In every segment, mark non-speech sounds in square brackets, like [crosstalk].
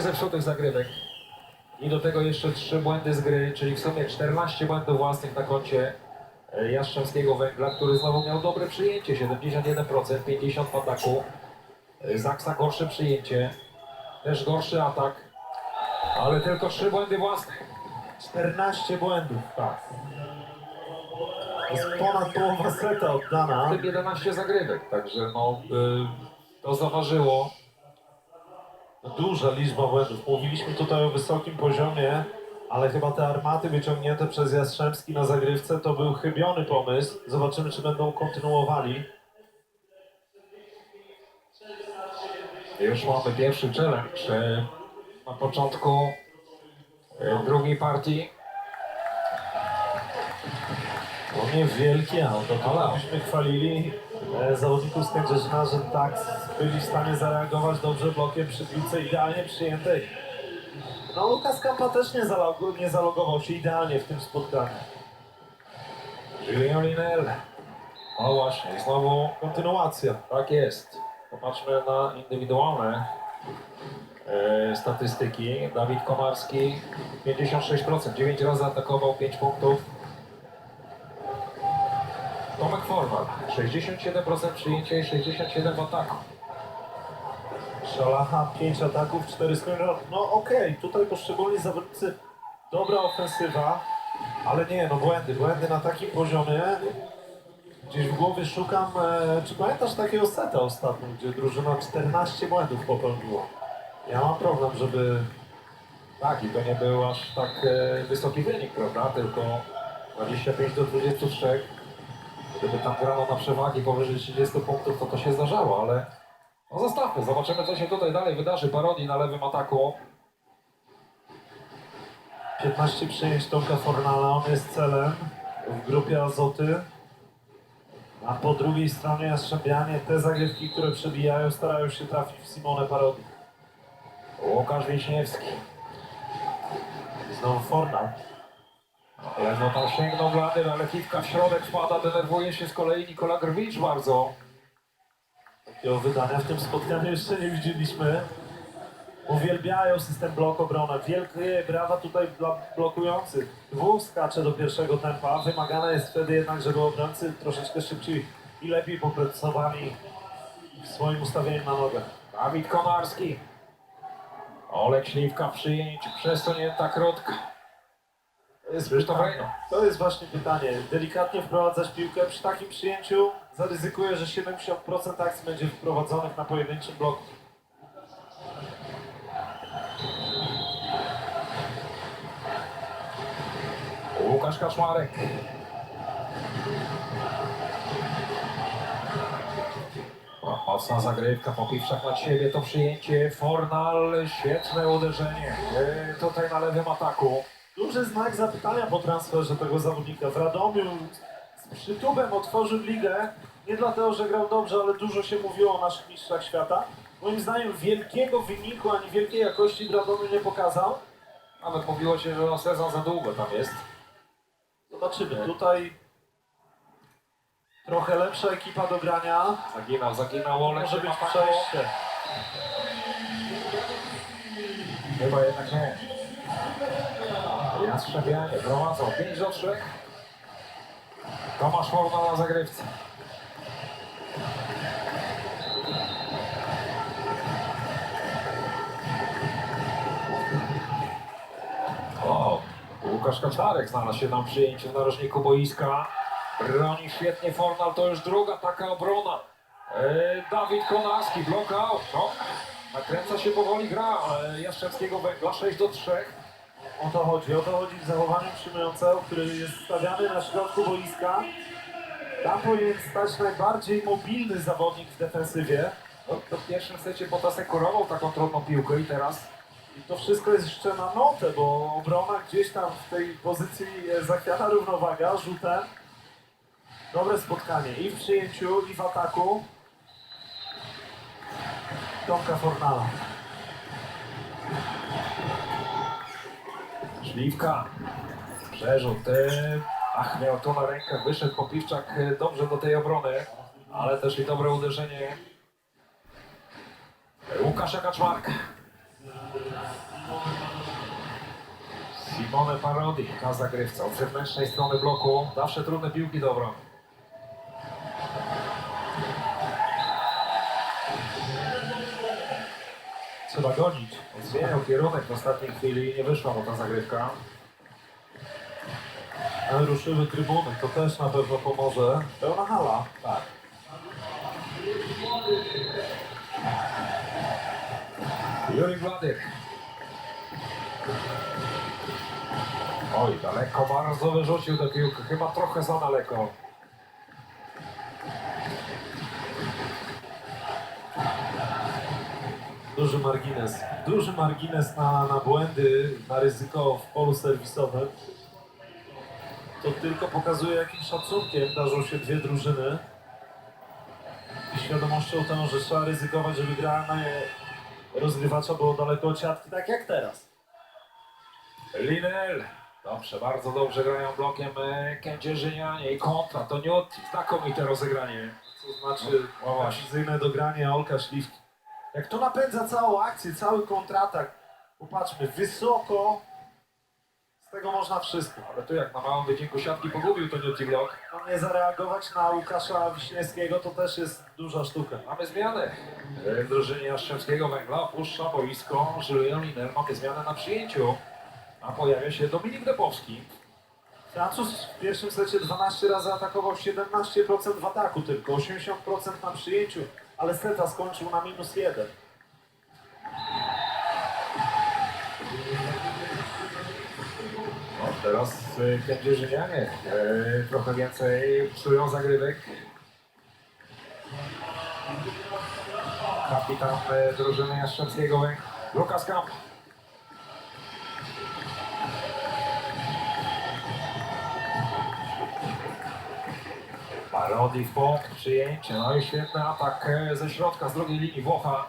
zepsutych zagrywek. I do tego jeszcze trzy błędy z gry, czyli w sumie 14 błędów własnych na koncie e, Jastrzębskiego Węgla, który znowu miał dobre przyjęcie, 71%, 50 w ataku. E, Zaksa gorsze przyjęcie, też gorszy atak, ale tylko trzy błędy własne. 14 błędów. Tak. To jest ponad połowa seta oddana. Tym 11 zagrywek, także no, y, to zaważyło. Duża liczba błędów. Mówiliśmy tutaj o wysokim poziomie, ale chyba te armaty wyciągnięte przez Jastrzębski na zagrywce to był chybiony pomysł. Zobaczymy, czy będą kontynuowali. Już mamy pierwszy challenge e, na początku e, drugiej partii. To nie wielkie auto, to Ale- byśmy chwalili e, zawodników z Kędzierzyna, że tak byli w stanie zareagować dobrze blokiem przy piłce idealnie przyjętej. No Lukas Kampa też nie, zalogu, nie zalogował się idealnie w tym spotkaniu. Julien Linel. No właśnie, znowu Kontynuacja. tak jest. Popatrzmy na indywidualne e, statystyki. Dawid Komarski 56%, 9 razy atakował, 5 punktów. Tomek Forward 67% przyjęcia i 67% w ataku. Szalacha, 5 ataków, 4 skończone. No okej, tutaj poszczególni zawodnicy, dobra ofensywa, ale nie, no błędy, błędy na takim poziomie. Gdzieś w głowie szukam, e, czy pamiętasz takiego seta ostatnio, gdzie drużyna 14 błędów popełniła? Ja mam problem, żeby... Tak, i to nie był aż tak e, wysoki wynik, prawda? Tylko 25 do 23. Gdyby tam grano na przewagi powyżej 30 punktów, to to się zdarzało, ale no zostawmy, zobaczymy co się tutaj dalej wydarzy. Parodi na lewym ataku. 15 przyjęć Tomka Fornala, on jest celem w grupie Azoty. A po drugiej stronie Jastrzębianie, te zagrywki, które przebijają, starają się trafić w Simone Parodi. Łukasz Wiśniewski. Znowu Fornal. Ledwo tam sięgnął blady, ale kiwka w środek wpada, denerwuje się z kolei Nikola Grwicz bardzo. Takiego wydania w tym spotkaniu jeszcze nie widzieliśmy. Uwielbiają system blok obrony. Wielkie brawa tutaj dla blokujących. Dwóch skacze do pierwszego tempa. Wymagane jest wtedy jednak, żeby obrońcy troszeczkę szybciej i lepiej popracowali w swoim ustawieniu na nogę. Dawid Konarski. Olek Śliwka przyjęć, przesunięta krótka. To jest, pytanie. To jest właśnie pytanie. Delikatnie wprowadzać piłkę. Przy takim przyjęciu zaryzykuję, że 70% akcji będzie wprowadzonych na pojedynczym bloku. Łukasz Kaczmarek. O, Mocna zagrywka, Popiwczak na siebie, to przyjęcie, Fornal, świetne uderzenie. E, tutaj na lewym ataku. Duży znak zapytania po transferze tego zawodnika. W Radomiu z przytubem otworzył ligę. Nie dlatego, że grał dobrze, ale dużo się mówiło o naszych mistrzach świata. Moim zdaniem wielkiego wyniku ani wielkiej jakości w Radomiu nie pokazał. Nawet mówiło się, że na sezon za długo tam jest. Zobaczymy. Tutaj trochę lepsza ekipa do grania. Zaginał, zaginał Olek. Może być przejście. Chyba jednak nie. Jastrzebianie prowadzą 5 do 3. Tomasz Fornal na zagrywce. O, Łukasz Kaczarek znalazł się tam przyjęcie w narożniku boiska. Broni świetnie Fornal, to już druga taka obrona. E, Dawid Konarski, blok. No, nakręca się powoli gra Jastrzębskiego Węgla 6 do 3. O to chodzi. O to chodzi w zachowaniu przyjmującego, który jest stawiany na środku boiska. Tam powinien stać najbardziej mobilny zawodnik w defensywie. No, to w pierwszym secie Potasek kurował taką trudną piłkę i teraz I to wszystko jest jeszcze na notę, bo obrona gdzieś tam w tej pozycji zachwiana równowaga, rzutem. Dobre spotkanie i w przyjęciu, i w ataku. Tomka Fornala. Śliwka. Przerzut. Ach, miał to na rękach. Wyszedł Popiwczak e, dobrze do tej obrony, ale też i dobre uderzenie. Łukasza Kaczmarka. Simone Parodi na zagrywce od zewnętrznej strony bloku. Zawsze trudne piłki do obrony. Trzeba gonić. Zmieniał kierunek w ostatniej chwili nie wyszła mu ta zagrywka. Ale ruszyły trybuny, to też na pewno pomoże. Pełna hala. Tak. Juri Wladyk. Oj, daleko bardzo wyrzucił tę piłkę. Chyba trochę za daleko. Duży margines. Duży margines na, na błędy, na ryzyko w polu serwisowym. To tylko pokazuje, jakim szacunkiem darzą się dwie drużyny. I świadomością tą, że trzeba ryzykować, żeby gra na rozgrywacza było daleko od siatki, tak jak teraz. Linel. Dobrze, bardzo dobrze grają blokiem e, Kędzierzynianie i kontra. To nie od znakomite rozegranie. To znaczy No właśnie. precyzyjne dogranie Olka Śliwki. Jak to napędza całą akcję, cały kontratak. Popatrzmy, wysoko. Z tego można wszystko. Ale tu jak na małym wycinku siatki pogubił to Newty Block. No nie zareagować na Łukasza Wiśniewskiego to też jest duża sztuka. Mamy zmianę. W drużynie Jastrzębskiego Węgla opuszcza boisko Julian Liner. Mamy zmianę na przyjęciu. A pojawia się Dominik Depowski. Francuz w pierwszym secie 12 razy atakował 17% w ataku tylko, 80% na przyjęciu, ale seta skończył na minus 1. No, teraz y, Kędzierzynianie e, trochę więcej psują zagrywek. Kapitan e, drużyny Jastrzębskiego. Lukas Kamp. Parodi w bok, przyjęcie, no i świetny atak e, ze środka, z drugiej linii Włocha.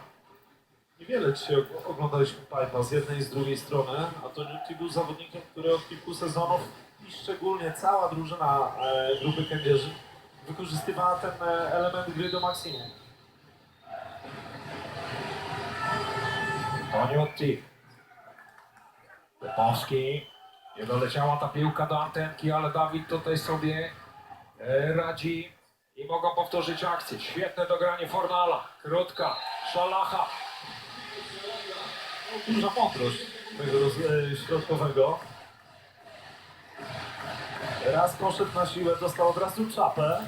Niewiele dzisiaj og- oglądaliśmy Pipe'a z jednej i z drugiej strony, a to Newty był zawodnikiem, który od kilku sezonów i szczególnie cała drużyna e, grupy Kędzierzy wykorzystywała ten e, element gry do maksimum. Koniotti. Lepowski. Nie doleciała ta piłka do antenki, ale Dawid tutaj sobie radzi i mogą powtórzyć akcję. Świetne dogranie Fornala. Krótka. Szalacha. Duża mądrość tego roz, e, środkowego. Raz poszedł na siłę, dostał od razu czapę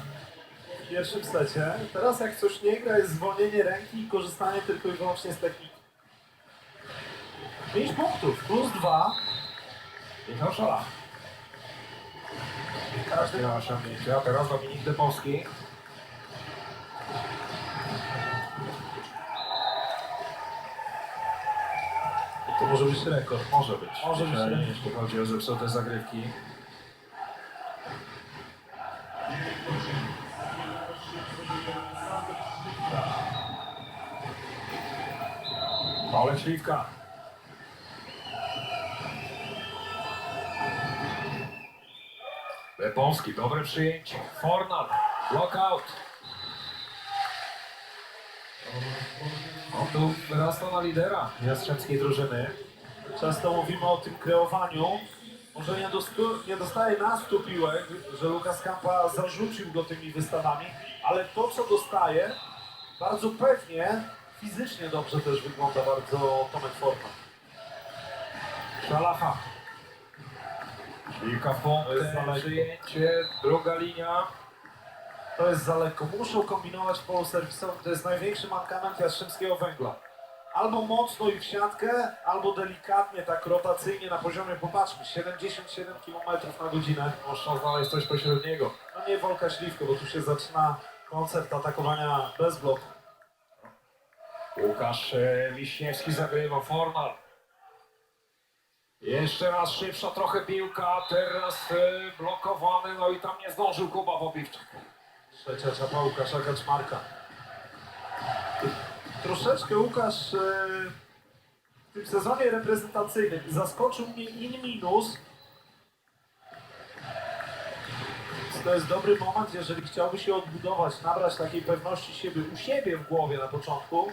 w pierwszym secie. Teraz jak coś nie gra, jest zwolnienie ręki i korzystanie tylko i wyłącznie z techniki. 5 punktów, plus 2. Michał Szalach. Każdy na osiągnięcie. A teraz Dominik Depowski. To może być rekord. Może być. Może być Dzisiaj, rekord. Jeśli chodzi o zepsute zagrywki. Olek Śliwka. Lepowski, dobre przyjęcie. Fornal, lockout. On tu wyrasta na lidera jastrzębskiej drużyny. Często mówimy o tym kreowaniu. Może nie, dostu, nie dostaje na stu piłek, że Lukas Kampa zarzucił go tymi wystawami, ale to co dostaje, bardzo pewnie, fizycznie dobrze też wygląda bardzo Tomek Forma. Szalacha. Kilka To jest daleko. przyjęcie, druga linia. To jest za lekko. Muszą kombinować polu serwisowym. To jest największy mankament Jastrzębskiego Węgla. Albo mocno i w siatkę, albo delikatnie, tak rotacyjnie na poziomie, popatrzmy, 77 km na godzinę. Można znaleźć coś pośredniego. No nie Wolka Śliwko, bo tu się zaczyna koncept atakowania bez bloku. Łukasz e, Wiśniewski zagrywa, Fornal. Jeszcze raz szybsza trochę piłka, teraz e, blokowany, no i tam nie zdążył Kuba Wopiwczak. Trzecia czapa Łukasza Kaczmarka. Troszeczkę Łukasz e, w tym sezonie reprezentacyjnym zaskoczył mnie in minus. To jest dobry moment, jeżeli chciałby się odbudować, nabrać takiej pewności siebie u siebie w głowie na początku.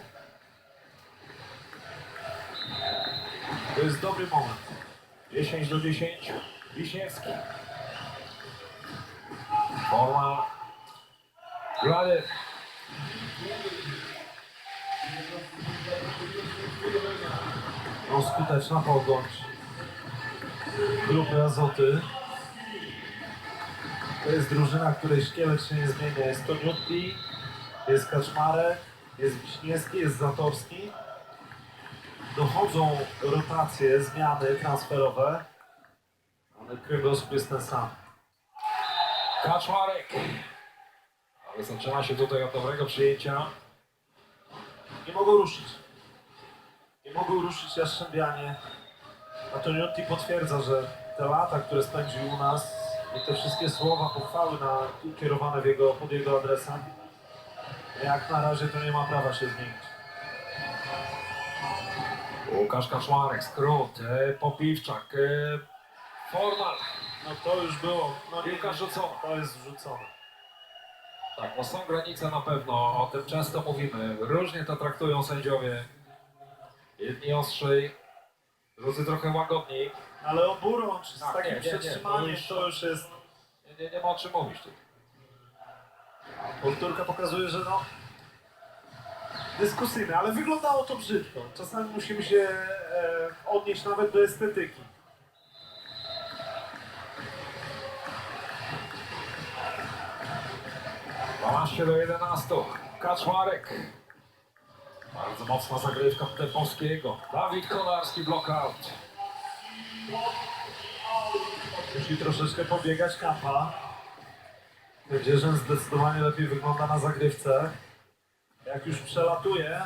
To jest dobry moment. 10 do 10. Wiśniewski. Forma. Glader. No, skuteczna pogoń grupy Azoty. To jest drużyna, której szkielet się nie zmienia. Jest Toniutti, jest Kaczmarek, jest Wiśniewski, jest Zatorski. Dochodzą rotacje, zmiany transferowe, ale kręgosłup jest ten sam. Kaczmarek. Ale zaczyna się tutaj od dobrego przyjęcia. Nie mogą ruszyć. Nie mogą ruszyć Jastrzębianie. A Toniotti potwierdza, że te lata, które spędził u nas i te wszystkie słowa pochwały na, kierowane w jego, pod jego adresem, jak na razie to nie ma prawa się zmienić. Łukasz Kaczmarek, skrót. E, Popiwczak. E, Fornal. No to już było. No Piłka rzucona. To jest wrzucone. Tak, no są granice na pewno, o tym często mówimy. Różnie to traktują sędziowie. Jedni ostrzej, drudzy trochę łagodniej. Ale oburącz z Tak, takim nie, nie, nie, to przetrzymaniem już- to już jest. Nie, nie, nie ma o czym mówić tu. Powtórka pokazuje, że no. Dyskusyjne, ale wyglądało to brzydko. Czasami musimy się e, odnieść nawet do estetyki. Dwanaście do 11. Kaczmarek. Bardzo mocna zagrywka Polskiego. Dawid Kolarski, blockout. Musi troszeczkę pobiegać kampa. Wędzierzyn zdecydowanie lepiej wygląda na zagrywce. Jak już przelatuje,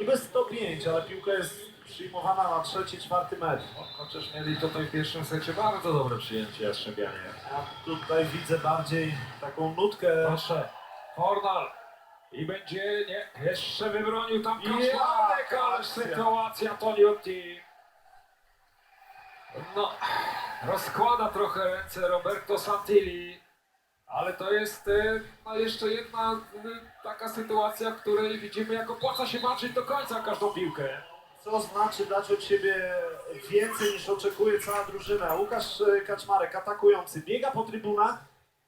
niby 105, ale piłka jest przyjmowana na trzeci, czwarty metr. No, Chociaż mieli tutaj w pierwszym secie bardzo dobre przyjęcie Jastrzębianie. Ja tutaj widzę bardziej taką nutkę. Proszę, Fornal. I będzie, nie, jeszcze wybronił tam Ja, Kaczmarek, ale sytuacja Toniutti. No, rozkłada trochę ręce Roberto Santilli, ale to jest e, no, jeszcze jedna e, taka sytuacja, w której widzimy, jak opłaca się walczyć do końca każdą piłkę. Co znaczy dać od siebie więcej niż oczekuje cała drużyna. Łukasz e, Kaczmarek, atakujący, biega po trybunach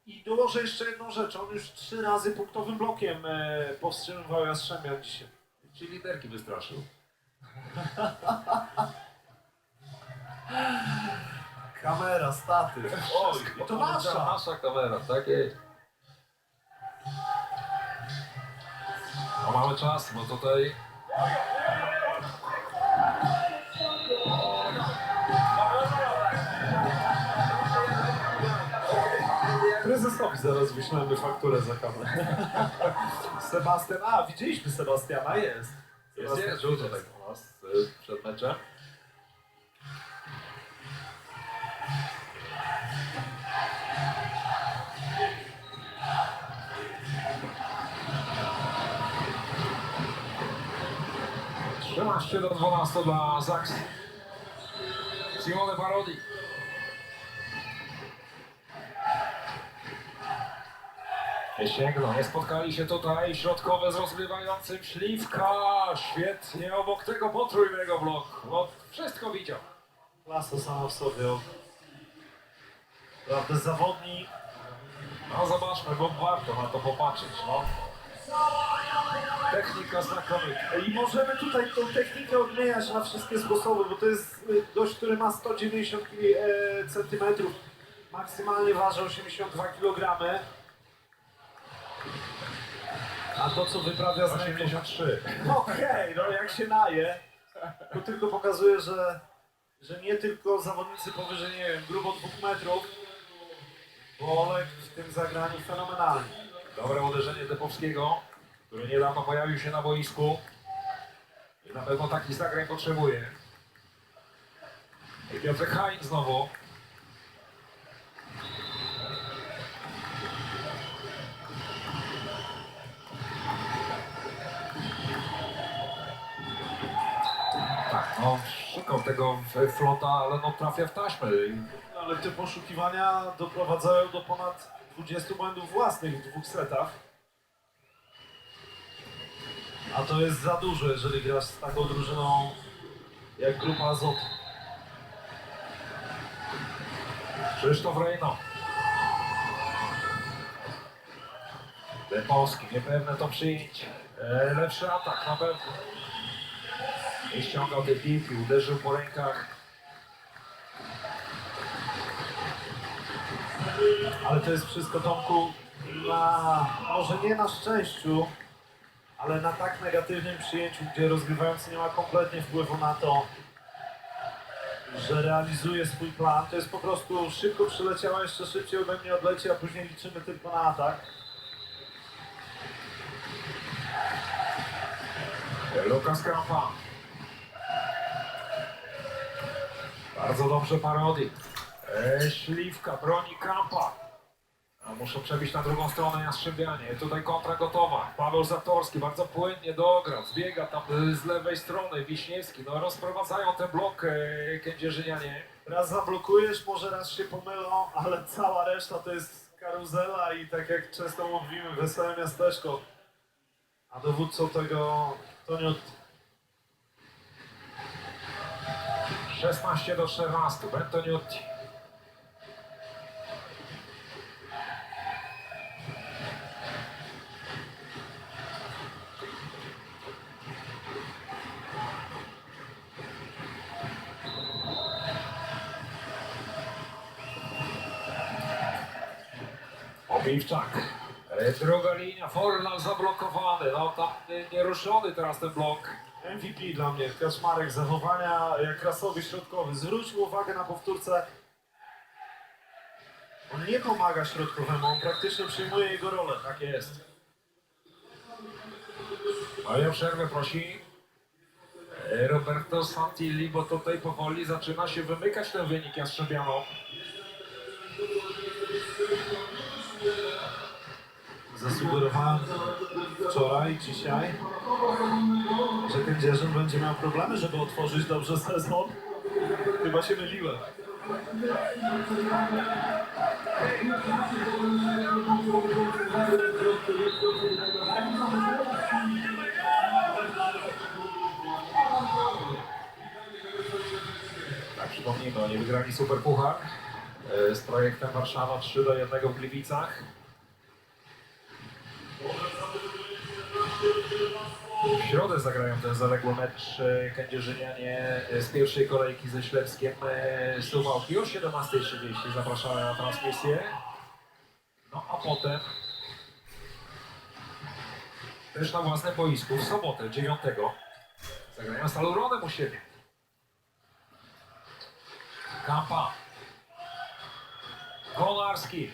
i dołożę jeszcze jedną rzecz. On już trzy razy punktowym blokiem e, powstrzymywał Jastrzębian dzisiaj. Ci liderki wystraszył. [laughs] Kamera, statyw. Oj, i to nasza. Nasza kamera, tak jest. No mamy czas, bo tutaj Prezesowi zaraz wyślemy fakturę za kamerę. [laughs] Sebastian, a widzieliśmy Sebastiana, jest. jest, jest rzut tutaj u nas y, przed meczem. Trzynaście do 12 dla Zaks. Simone Parodi. Sięgną, nie spotkali się tutaj środkowe z rozgrywającym Śliwka. Świetnie obok tego potrójnego bloku. No, wszystko widział. Klasa sama w sobie. Naprawdę zawodnik. No zobaczmy, bo warto na to popatrzeć. No. Technika znakomita. I możemy tutaj tą technikę odmieniać na wszystkie sposoby, bo to jest y, gość, który ma 190 e, centymetrów. Maksymalnie waży 82 kg. A to, co wyprawia z ręką... 83. Okej, no jak się naje, to tylko pokazuje, że, że nie tylko zawodnicy powyżej, nie wiem, grubo dwóch metrów, bo Olek w tym zagraniu fenomenalny. Dobre uderzenie Depowskiego, który niedawno pojawił się na boisku. I na pewno takich zagrań potrzebuje. I Piotrek Hain znowu. Tak, no szukał tego flota, ale no trafia w taśmę. Ale te poszukiwania doprowadzają do ponad 20 błędów własnych w dwóch setach. A to jest za dużo, jeżeli grasz z taką drużyną jak grupa Azot. Krzysztof Rejno. Lepowski, niepewne to przyjęcie. E, lepszy atak na pewno. Nie ściągał tej piłki, uderzył po rękach. Ale to jest wszystko, Tomku, na, może nie na szczęściu, ale na tak negatywnym przyjęciu, gdzie rozgrywający nie ma kompletnie wpływu na to, że realizuje swój plan. To jest po prostu szybko przyleciała, jeszcze szybciej ode mnie odleci, a później liczymy tylko na atak. Lukas Krampa. Bardzo dobrze parodi. E, śliwka broni Krampa. A muszą przebić na drugą stronę Jastrzębianie. Tutaj kontra gotowa. Paweł Zatorski bardzo płynnie dograł. Zbiega tam z lewej strony. Wiśniewski. No rozprowadzają ten blok e, Kędzierzynianie. Raz zablokujesz, może raz się pomylą, ale cała reszta to jest karuzela i tak jak często mówimy, wesołe miasteczko. A dowódcą tego to nie od... 16 do 14. Bentoniutti. Obiwczak. E, Druga linia, Fornal zablokowany. No tam nieruszony teraz ten blok. MVP dla mnie, Kaczmarek zachowania jak rasowy środkowy. Zwróćmy uwagę na powtórce. On nie pomaga środkowemu, on praktycznie przyjmuje jego rolę. Tak jest. A ja przerwę prosi e, Roberto Santilli, bo tutaj powoli zaczyna się wymykać ten wynik Jastrzębianom. Zasugerowałem wczoraj, dzisiaj, że Kędzierzyn będzie miał problemy, żeby otworzyć dobrze sezon. Chyba się myliłem. Tak, przypomnijmy, oni wygrali Superpuchar z projektem Warszawa 3 do 1 w Gliwicach. W środę zagrają ten zaległy mecz e, Kędzierzynianie e, z pierwszej kolejki ze Ślepskiem e, Suwałki o 17.30. Zapraszamy na transmisję. No a potem też na własnym boisku w sobotę 9 zagrają z Aluronem u siebie. Kampa. Konarski.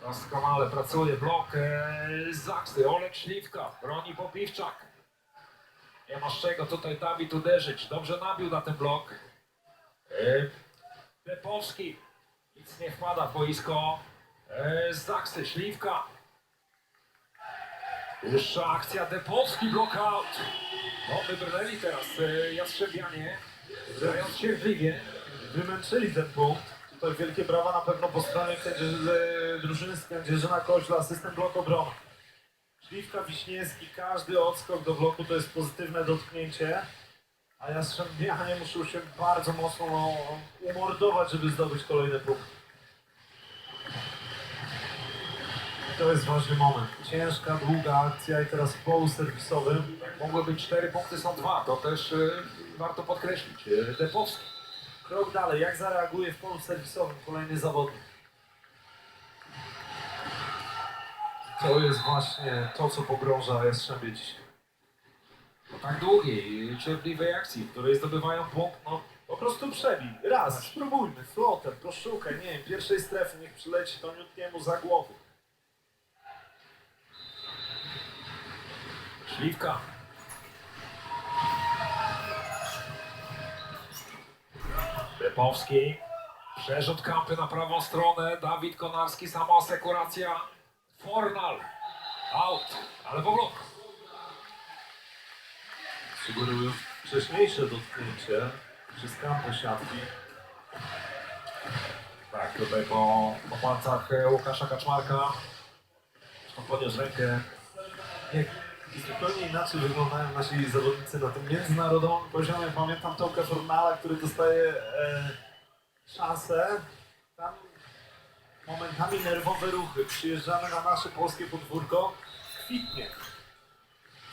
Doskonale pracuje blok e, z Zaksy. Olek Śliwka. Broni Popiwczak. Nie ma z czego tutaj Dawid uderzyć. Dobrze nabił na ten blok. E, Depowski. Nic nie wpada w boisko. E, z Zaksy. Śliwka. Wyższa akcja. Depowski blockout. No, wybrnęli teraz e, Jastrzębianie. Grając cierpliwie. Wymęczyli ten punkt. Wielkie brawa na pewno po stronie Kędzierzy- drużyny z Kędzierzyna Koźla, system blok obrony. Śliwka, Wiśniewski, każdy odskok do bloku to jest pozytywne dotknięcie. A Jastrzębianie muszą się bardzo mocno no, umordować, żeby zdobyć kolejny punkt. To jest ważny moment. Ciężka, długa akcja i teraz polu serwisowym. Mogły być cztery punkty, są dwa. To też e, warto podkreślić. E, Depowski. Krok dalej, jak zareaguje w polu serwisowym kolejny zawodnik? To jest właśnie to, co pogrąża Jastrzębie dzisiaj. Po tak długiej, i cierpliwej akcji, w której zdobywają punkt, no Po prostu przebij. Raz, spróbujmy, flotem, poszukaj, nie wiem, pierwszej strefy, niech przyleci to Newtniemu za głowy. Śliwka. Depowski. Przerzut kampy na prawą stronę. Dawid Konarski, sama asekuracja. Fornal. Out. Ale po blok. Sugerują wcześniejsze dotknięcie przez kampo siatki. Tak, tutaj po, po palcach Łukasza Kaczmarka. Zresztą podniósł rękę. Nie, zupełnie inaczej wyglądają nasi zawodnicy na tym międzynarodowym poziomie. Pamiętam Tomka Fornala, który dostaje e, szansę tam momentami nerwowe ruchy. Przyjeżdżamy na nasze polskie podwórko, kwitnie.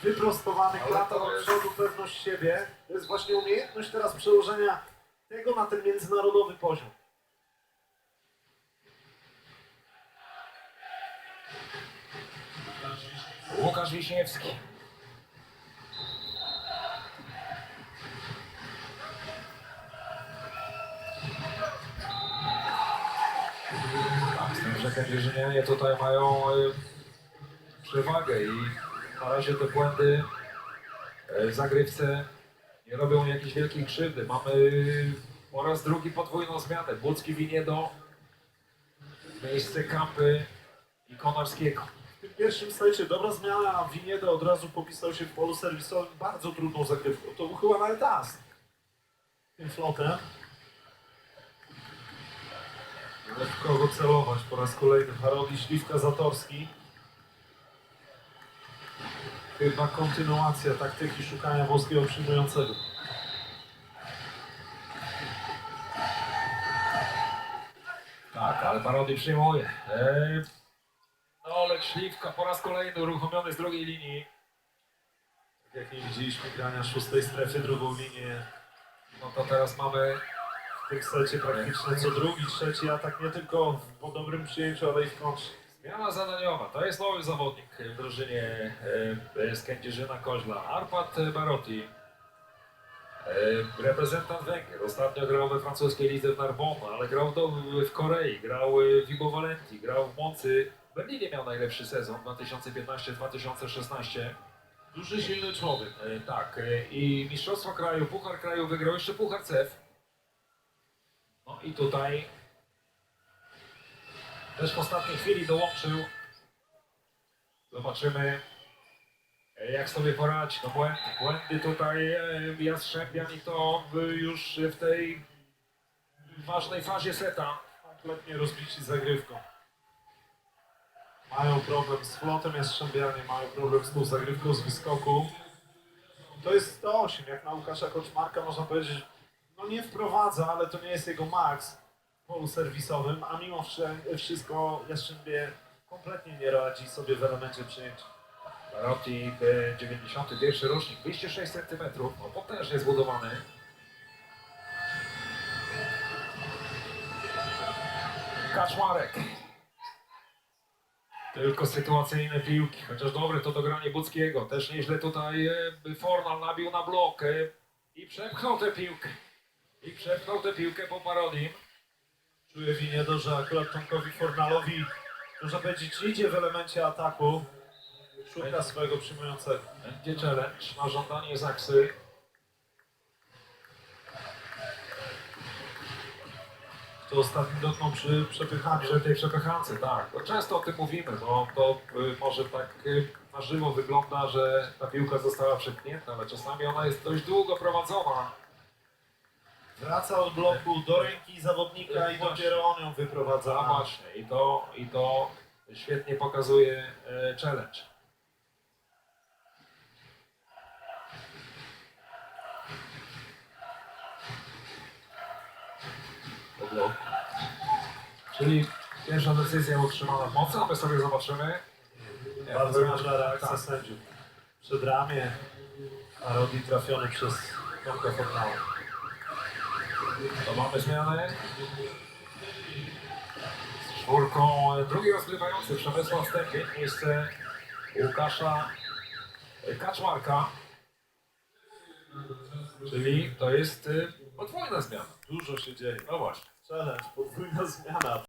Wyprostowany, klata do przodu, pewność siebie. To jest właśnie umiejętność teraz przełożenia tego na ten międzynarodowy poziom. Łukasz Wiśniewski. Tak, z tym, że tutaj mają e, przewagę i na razie te błędy e, w zagrywce nie robią jakiejś wielkiej krzywdy. Mamy po raz drugi podwójną zmianę. Bucki Winiedo, miejsce Kampy i Konarskiego. Pierwszym stajcie dobra zmiana, a Winiedo od razu popisał się w polu serwisowym bardzo trudną zagrywką. To był chyba nawet as. Tym flotem. Ale w kogo celować po raz kolejny? Harodi Śliwka Zatorski. Chyba kontynuacja taktyki szukania włoskiego przyjmującego. Tak, ale parody przyjmuje. Eee, Śliwka po raz kolejny uruchomiony z drugiej linii. Tak jak nie widzieliśmy grania szóstej strefy, drugą linię No to teraz mamy w tym secie praktycznie co drugi, trzeci atak nie tylko po dobrym przyjęciu, ale i w kontrze. zmiana zadaniowa. To jest nowy zawodnik w drużynie e, z Kędzierzyna Koźla. Arpad Barotti. E, reprezentant Węgier. Ostatnio grał we francuskiej lidze w Narbonne, ale grał w Korei, grał w Vibo Valentii, grał w Moncy. W Berlinie miał najlepszy sezon 2015-2016. Duży, silny człowiek. E, Tak, e, i Mistrzostwo Kraju, Puchar Kraju wygrał jeszcze Puchar CEF. No i tutaj też w ostatniej chwili dołączył. Zobaczymy e, jak sobie poradzi. No błędy, błędy tutaj e, Jastrzębian i to w- już w tej ważnej fazie seta. kompletnie rozbici zagrywką. Mają problem z flotem Jastrzębianie, mają problem z tą zagrywką z wyskoku. To jest 108, jak na Łukasza Koczmarka można powiedzieć, no nie wprowadza, ale to nie jest jego maks w polu serwisowym, a mimo wszystko Jastrzębie kompletnie nie radzi sobie w elemencie przyjęcia. Barotti, e, 91 rocznik, 206 cm, no potężnie zbudowany. Kaczmarek. Tylko sytuacyjne piłki, chociaż dobre to dogranie Buckiego. Też nieźle tutaj e, Fornal nabił na blok e, i przepchnął tę piłkę. I przepchnął tę piłkę po parodii. Czuję Winiedo, że akurat Tomkowi Fornalowi, można powiedzieć, idzie w elemencie ataku, szuka swojego przyjmującego. Będzie challenge na żądanie Zaksy. To ostatni dotknął przy przepychaniu. Przy tej przepychance, tak. No, często o tym mówimy, bo to y, może tak y, na żywo wygląda, że ta piłka została przepchnięta, ale czasami ona jest dość długo prowadzona. Wraca od bloku do ręki zawodnika i dopiero on ją wyprowadza. A właśnie, i to, i to świetnie pokazuje e, challenge. To blok. Czyli pierwsza decyzja utrzymana w mocy, a my sobie zobaczymy. Bardzo ważna reakcja tak. sędziów. Przed ramię, a Rodi trafiony przez Tomka Fornała. To mamy zmianę. Z czwórką e, drugi rozgrywający Przemysław Stępień, miejsce Łukasza Kaczmarka. Czyli to jest e, podwójna zmiana. Dużo się dzieje. No właśnie. Challenge, podwójna [laughs] zmiana.